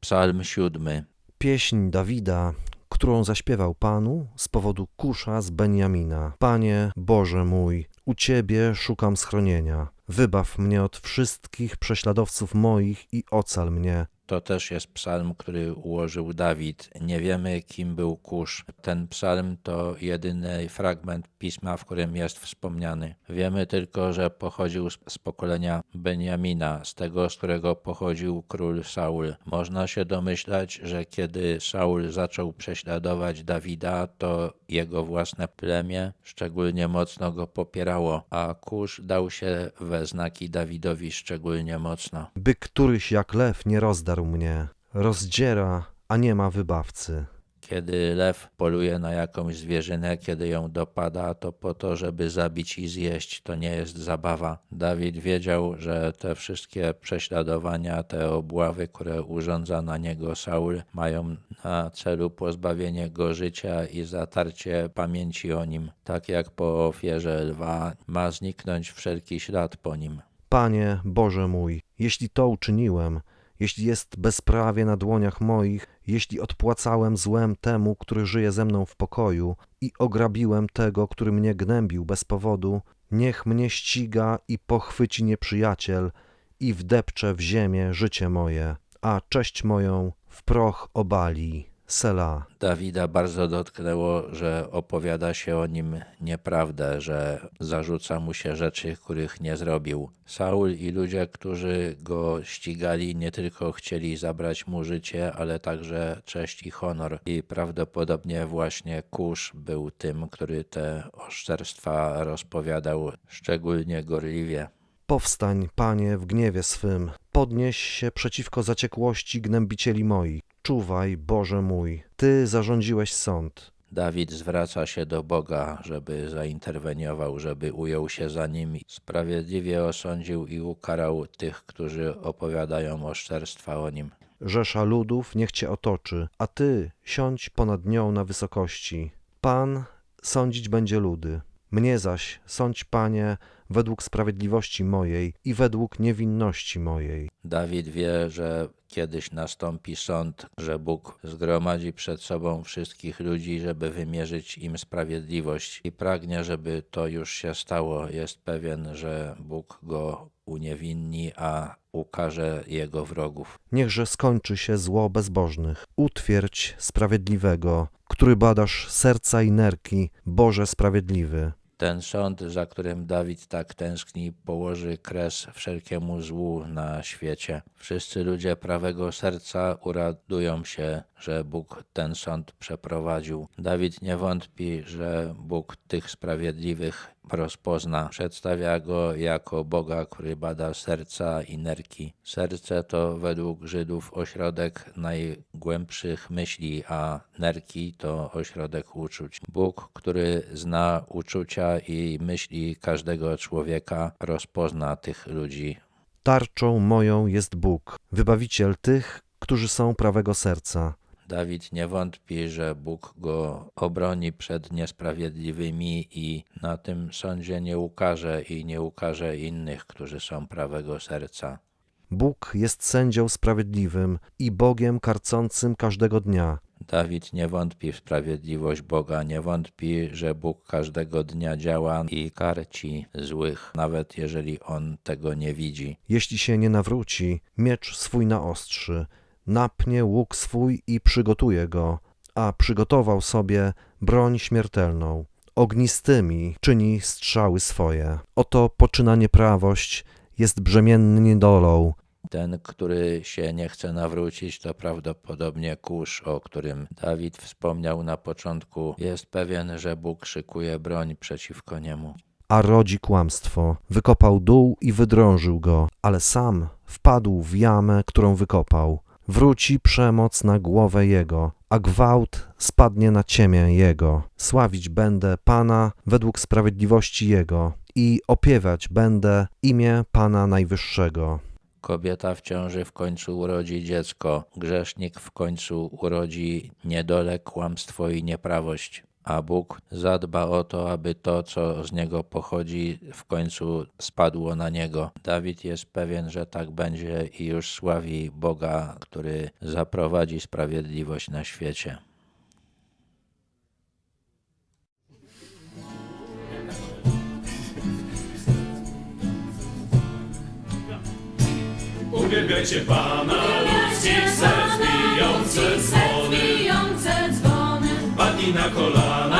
Psalm siódmy. Pieśń Dawida, którą zaśpiewał Panu z powodu kusza z Benjamina. Panie Boże mój, u Ciebie szukam schronienia. Wybaw mnie od wszystkich prześladowców moich i ocal mnie. To też jest psalm, który ułożył Dawid. Nie wiemy, kim był Kusz. Ten psalm to jedyny fragment pisma, w którym jest wspomniany. Wiemy tylko, że pochodził z, pokolenia Benjamina, z tego, z którego pochodził król Saul. Można się domyślać, że kiedy Saul zaczął prześladować Dawida, to jego własne plemię szczególnie mocno go popierało, a Kusz dał się we znaki Dawidowi szczególnie mocno. By któryś jak lew nie rozdarł mnie. Rozdziera, a nie ma wybawcy. Kiedy lew poluje na jakąś zwierzynę, kiedy ją dopada, to po to, żeby zabić i zjeść, to nie jest zabawa. Dawid wiedział, że te wszystkie prześladowania, te obławy, które urządza na niego Saul, mają na celu pozbawienie go życia i zatarcie pamięci o nim. Tak jak po ofierze lwa ma zniknąć wszelki ślad po nim. Panie Boże mój, jeśli to uczyniłem, jeśli jest bezprawie na dłoniach moich, jeśli odpłacałem złem temu, który żyje ze mną w pokoju i ograbiłem tego, który mnie gnębił bez powodu, niech mnie ściga i pochwyci nieprzyjaciel i wdepcze w ziemię życie moje, a cześć moją w proch obali. Sela. Dawida bardzo dotknęło, że opowiada się o nim nieprawdę, że zarzuca mu się rzeczy, których nie zrobił. Saul i ludzie, którzy go ścigali, nie tylko chcieli zabrać mu życie, ale także cześć i honor. I prawdopodobnie właśnie Kusz był tym, który te oszczerstwa rozpowiadał szczególnie gorliwie. Powstań, Panie, w gniewie swym, podnieś się przeciwko zaciekłości gnębicieli moich. Czuwaj, Boże mój, Ty zarządziłeś sąd. Dawid zwraca się do Boga, żeby zainterweniował, żeby ujął się za nim, sprawiedliwie osądził i ukarał tych, którzy opowiadają oszczerstwa o nim. Rzesza ludów niech Cię otoczy, a Ty siądź ponad nią na wysokości. Pan sądzić będzie ludy. Mnie zaś sądź, Panie, według sprawiedliwości mojej i według niewinności mojej. Dawid wie, że kiedyś nastąpi sąd, że Bóg zgromadzi przed sobą wszystkich ludzi, żeby wymierzyć im sprawiedliwość i pragnie, żeby to już się stało. Jest pewien, że Bóg go uniewinni, a ukaże jego wrogów. Niechże skończy się zło bezbożnych. Utwierdź sprawiedliwego, który badasz serca i nerki, Boże sprawiedliwy. Ten sąd, za którym Dawid tak tęskni, położy kres wszelkiemu złu na świecie. Wszyscy ludzie prawego serca uradują się, że Bóg ten sąd przeprowadził. Dawid nie wątpi, że Bóg tych sprawiedliwych rozpozna. Przedstawia go jako Boga, który bada serca i nerki. Serce to według Żydów ośrodek najgłębszych myśli, a nerki to ośrodek uczuć. Bóg, który zna uczucia i myśli każdego człowieka, rozpozna tych ludzi. Tarczą moją jest Bóg, wybawiciel tych, którzy są prawego serca. Dawid nie wątpi, że Bóg go obroni przed niesprawiedliwymi i na tym sądzie nie ukaże i nie ukaże innych, którzy są prawego serca. Bóg jest sędzią sprawiedliwym i Bogiem karcącym każdego dnia. Dawid nie wątpi w sprawiedliwość Boga, nie wątpi, że Bóg każdego dnia działa i karci złych, nawet jeżeli on tego nie widzi. Jeśli się nie nawróci, miecz swój naostrzy, napnie łuk swój i przygotuje go, a przygotował sobie broń śmiertelną. Ognistymi czyni strzały swoje. Oto poczyna nieprawość, jest brzemienny niedolą. Ten, który się nie chce nawrócić, to prawdopodobnie kurz, o którym Dawid wspomniał na początku. Jest pewien, że Bóg szykuje broń przeciwko niemu. a rodzi kłamstwo. Wykopał dół i wydrążył go, ale sam wpadł w jamę, którą wykopał. Wróci przemoc na głowę jego, a gwałt spadnie na ciemię jego. Sławić będę Pana według sprawiedliwości jego i opiewać będę imię Pana Najwyższego. Kobieta w ciąży w końcu urodzi dziecko, grzesznik w końcu urodzi niedolę, kłamstwo i nieprawość. A Bóg zadba o to, aby to, co z niego pochodzi, w końcu spadło na niego. Dawid jest pewien, że tak będzie i już sławi Boga, który zaprowadzi sprawiedliwość na świecie. Uwielbiajcie Pana, ludzkich serc bijące dzwony. Padnij na kolana